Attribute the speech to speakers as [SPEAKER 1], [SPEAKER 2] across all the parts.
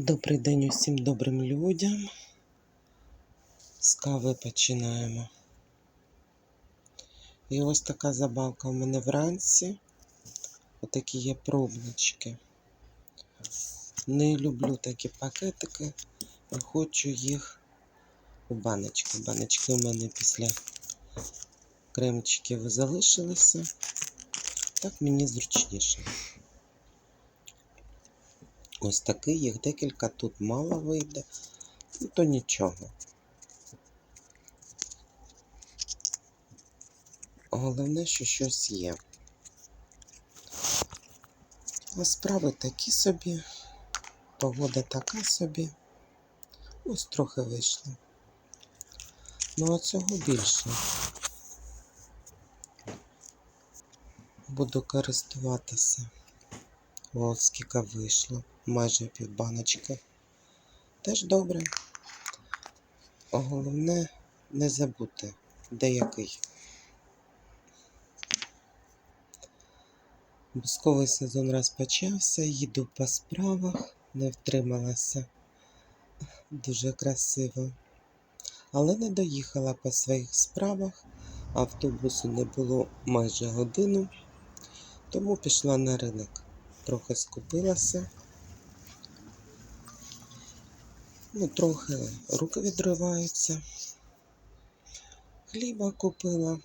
[SPEAKER 1] Добрий день усім добрим людям. З кави починаємо. І ось така забавка у мене вранці. Отакі є пробнички. Не люблю такі пакетики, хочу їх у баночки. Баночки у мене після кремчиків залишилися. Так мені зручніше. Ось такий, їх декілька, тут мало вийде, ну то нічого. Головне, що щось є. А справи такі собі, погода така собі. Ось трохи вийшло. Ну а цього більше. Буду користуватися. О, скільки вийшло. Майже півбаночки. Теж добре. Головне не забути, де який. Бусковий сезон розпочався, їду по справах, не втрималася. Дуже красиво. Але не доїхала по своїх справах. Автобусу не було майже годину, тому пішла на ринок. Трохи скупилася. Ну, трохи руки відриваються. Хліба купила.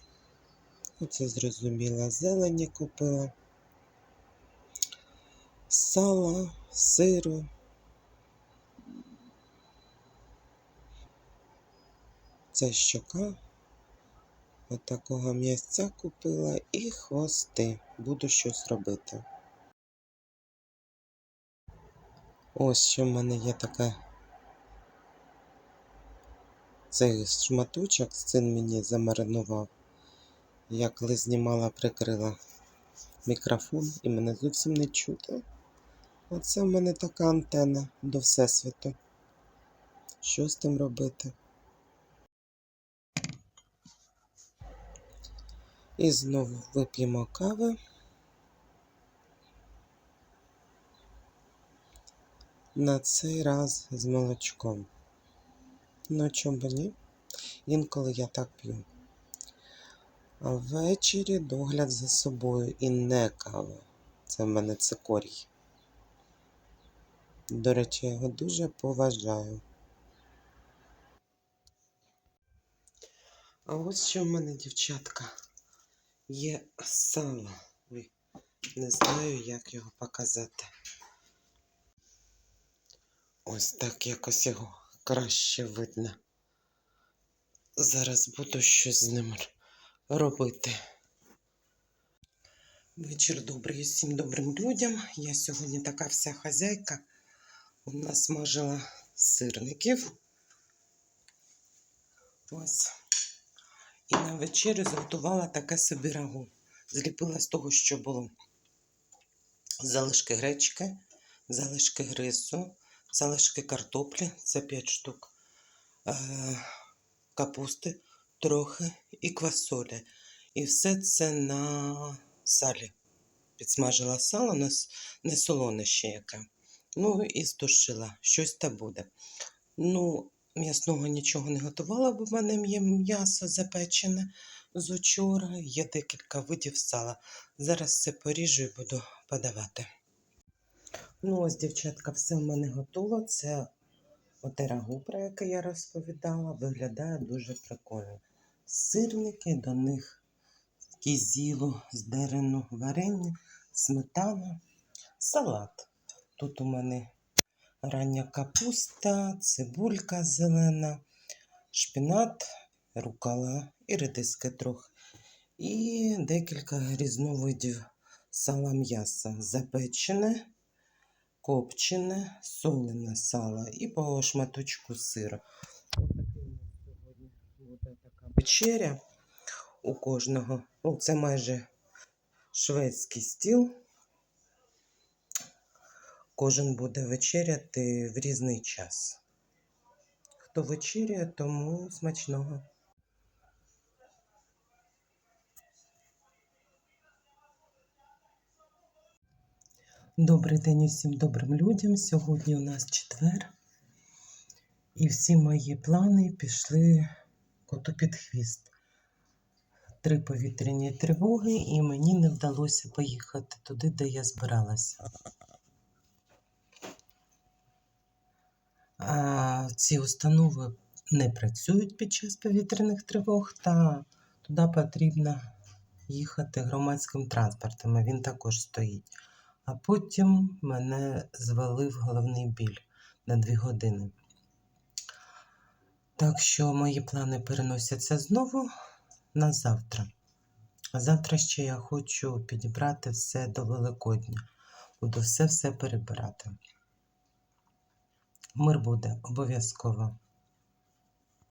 [SPEAKER 1] Оце зрозуміла, зелені купила. Сала, сиру. Це щока. От такого м'ясця купила і хвости. Буду щось робити. Ось що в мене є таке. Цей шматочок син мені замаринував. Я коли знімала, прикрила мікрофон і мене зовсім не чути. Оце в мене така антенна до Всесвіту. Що з тим робити? І знову вип'ємо кави. На цей раз з молочком. Ну, чому ні? Інколи я так п'ю. А ввечері догляд за собою і не кава. Це в мене цикорій. До речі, я його дуже поважаю. А ось що в мене, дівчатка, є сало. Ой, не знаю, як його показати. Ось так якось його краще видно. Зараз буду щось з ним робити. Вечір добрий усім добрим людям. Я сьогодні така вся хазяйка. Вона смажила сирників. Ось. І на вечерю зготувала таке собі рагу. Зліпила з того, що було залишки гречки, залишки рису, залишки картоплі це 5 штук, е, капусти трохи і квасолі. І все це на салі. Підсмажила сало, не, солоне ще яке. Ну і здушила. Щось та буде. Ну, м'ясного нічого не готувала, бо в мене є м'ясо запечене з учора. Є декілька видів сала. Зараз все поріжу і буду подавати. Ну, ось, дівчатка, все в мене готово. Це оте рагу, про яке я розповідала, виглядає дуже прикольно. Сирники, до них кізілу, здерену варення, сметана, салат. Тут у мене рання капуста, цибулька зелена, шпінат, рукола і редиски трохи. І декілька різновидів сала м'яса. Запечене, копчене, солене сало і по шматочку сира. Сьогодні буде така вечеря у кожного. Ну, це майже шведський стіл. Кожен буде вечеряти в різний час. Хто вечеряє, тому смачного. Добрий день усім добрим людям. Сьогодні у нас четвер, і всі мої плани пішли коту під хвіст. Три повітряні тривоги, і мені не вдалося поїхати туди, де я збиралася. А, ці установи не працюють під час повітряних тривог, та туди потрібно їхати громадським транспортом, він також стоїть. А потім мене звалив головний біль на дві години. Так що мої плани переносяться знову на завтра. А завтра ще я хочу підібрати все до Великодня. Буду все-все перебирати. Мир буде обов'язково.